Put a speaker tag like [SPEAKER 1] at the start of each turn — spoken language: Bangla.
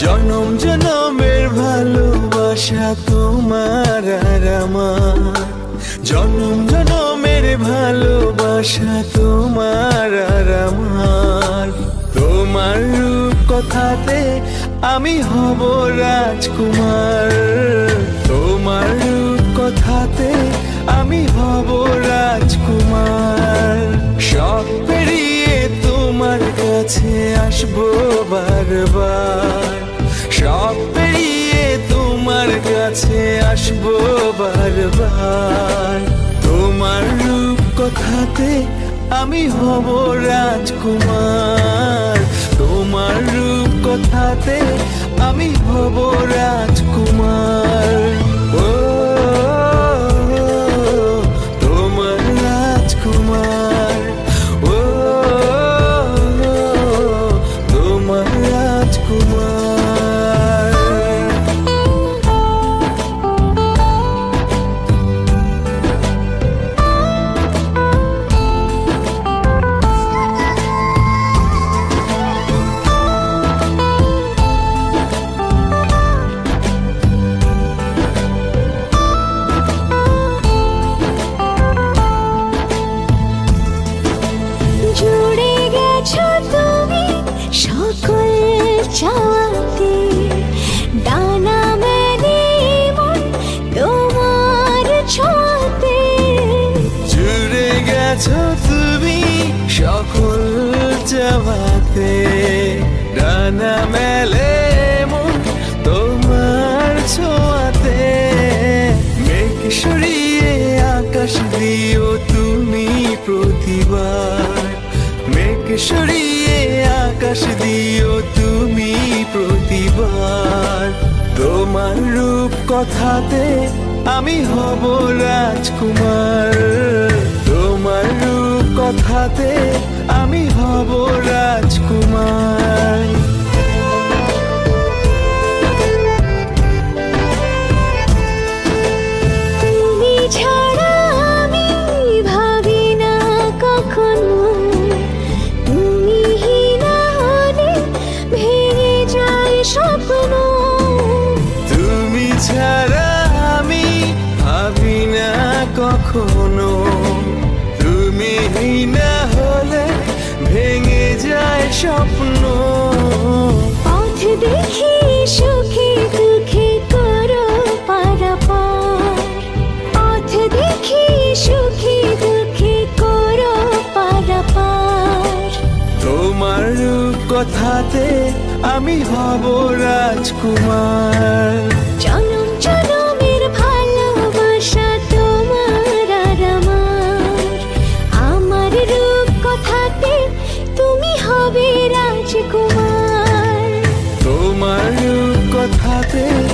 [SPEAKER 1] জনম জনমের ভালোবাসা তোমার আর আমার। জনম জনমের ভালোবাসা তোমার আর আমার। তোমার রূপ কথাতে আমি হব রাজকুমার। তোমার রূপ কথাতে আমি হব রাজকুমার সব পেরিয়ে তোমার কাছে আসব বারবার। তোমার রূপ কথাতে আমি হব রাজকুমার। তোমার রূপ কথাতে আমি হব রাজকুমার।
[SPEAKER 2] চাওয়াতে ডানা
[SPEAKER 1] তুমি সকল মন তোমার সরিয়ে আকাশ দিও তুমি প্রতিবার। মেঘ সরিয়ে তোমার রূপ কথাতে আমি হব রাজকুমার। তোমার রূপ কথাতে আমি হব রাজকুমার।
[SPEAKER 2] কখনো তুমি না হলে ভেঙে যায় স্বপ্ন। পথ দেখি সুখে দুঃখে করো পারাপার। পথ দেখি সুখে দুঃখে করো পারাপার।
[SPEAKER 1] তোমার কথাতে আমি হব রাজকুমার। baby